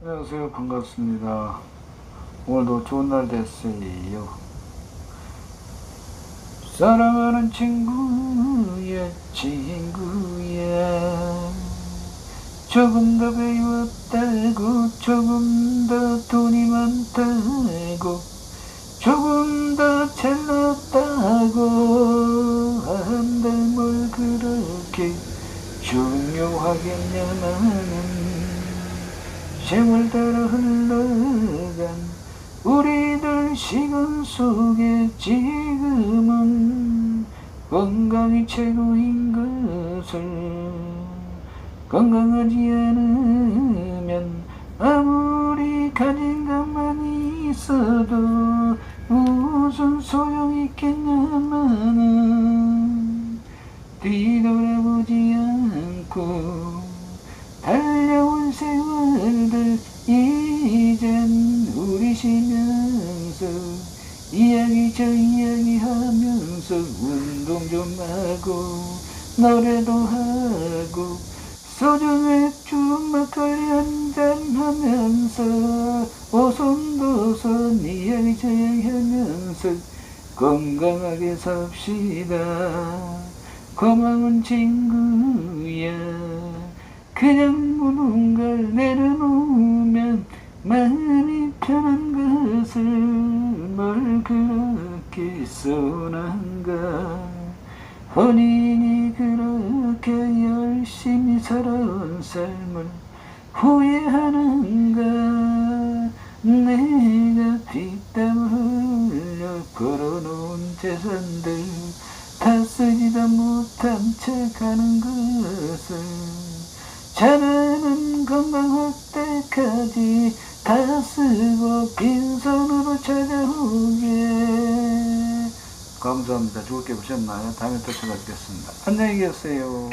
안녕하세요. 반갑습니다. 오늘도 좋은 날 됐어요. 사랑하는 친구야, 친구야. 조금 더 배웠다고, 조금 더 돈이 많다고, 조금 더 잘났다고 한들 뭘 그렇게 중요하겠냐마는 세월 따라 흘러간 우리들 시간 속에 지금은 건강이 최고인 것을 건강하지 않으면 아무리 가진 것만 있어도 무슨 소용 있겠냐마는 이야기 저 이야기 하면서 운동 좀 하고 노래도 하고 소주 맥주 막걸리 한잔 하면서 오손도손 이야기 저 이야기 하면서 건강하게 삽시다. 고마운 친구야. 그냥 걸 내려놓으면 것을 뭘 그렇게 써난가 본인이 그렇게 열심히 살아온 삶을 후회하는가 내가 뒷담 흘려 걸어놓은 재산들 다 쓰지도 못한 척하는 것을 자네는 건강할 때까지 다 쓰고 빈손으로 찾아오게 감사합니다. 좋게 보셨나요? 다음에 또 찾아뵙겠습니다. 안녕히 계세요.